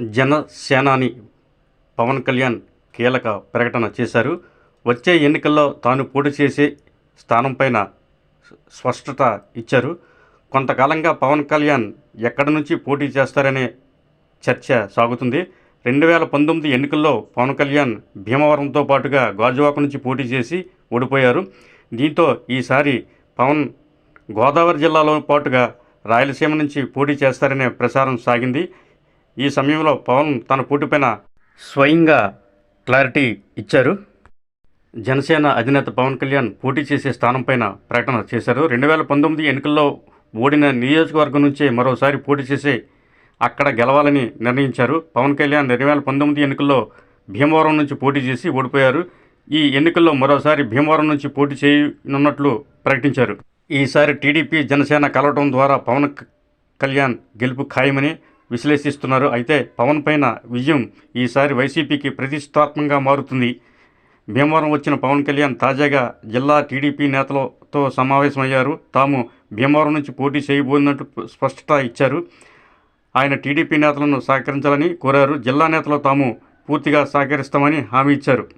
జనసేనాని పవన్ కళ్యాణ్ కీలక ప్రకటన చేశారు. వచ్చే ఎన్నికల్లో తాను పోటీ చేసే స్థానంపైన స్పష్టత ఇచ్చారు. కొంతకాలంగా పవన్ కళ్యాణ్ ఎక్కడి నుంచి పోటీ చేస్తారనే చర్చ సాగుతుంది. రెండు వేల పంతొమ్మిది ఎన్నికల్లో పవన్ కళ్యాణ్ భీమవరంతో పాటుగా గాజువాక నుంచి పోటీ చేసి ఓడిపోయారు. దీంతో ఈసారి పవన్ గోదావరి జిల్లాలో పాటుగా రాయలసీమ నుంచి పోటీ చేస్తారనే ప్రచారం సాగింది. ఈ సమయంలో పవన్ తన పోటీపైన స్వయంగా క్లారిటీ ఇచ్చారు. జనసేన అధినేత పవన్ కళ్యాణ్ పోటీ చేసే స్థానంపైన ప్రకటన చేశారు. రెండు వేల పంతొమ్మిది ఎన్నికల్లో ఓడిన నియోజకవర్గం నుంచే మరోసారి పోటీ చేసి అక్కడ గెలవాలని నిర్ణయించారు. పవన్ కళ్యాణ్ రెండు వేల పంతొమ్మిది ఎన్నికల్లో భీమవరం నుంచి పోటీ చేసి ఓడిపోయారు. ఈ ఎన్నికల్లో మరోసారి భీమవరం నుంచి పోటీ చేయనున్నట్లు ప్రకటించారు. ఈసారి టీడీపీ జనసేన కలవటం ద్వారా పవన్ కళ్యాణ్ గెలుపు ఖాయమని విశ్లేషిస్తున్నారు. అయితే పవన్ పైన విజయం ఈసారి వైసీపీకి ప్రతిష్టాత్మకంగా మారుతుంది. భీమవరం వచ్చిన పవన్ కళ్యాణ్ తాజాగా జిల్లా టీడీపీ నేతలతో సమావేశమయ్యారు. తాము భీమవరం నుంచి పోటీ చేయబోతున్నట్టు స్పష్టత ఇచ్చారు. ఆయన టీడీపీ నేతలను సహకరించాలని కోరారు. జిల్లా నేతలు తాము పూర్తిగా సహకరిస్తామని హామీ ఇచ్చారు.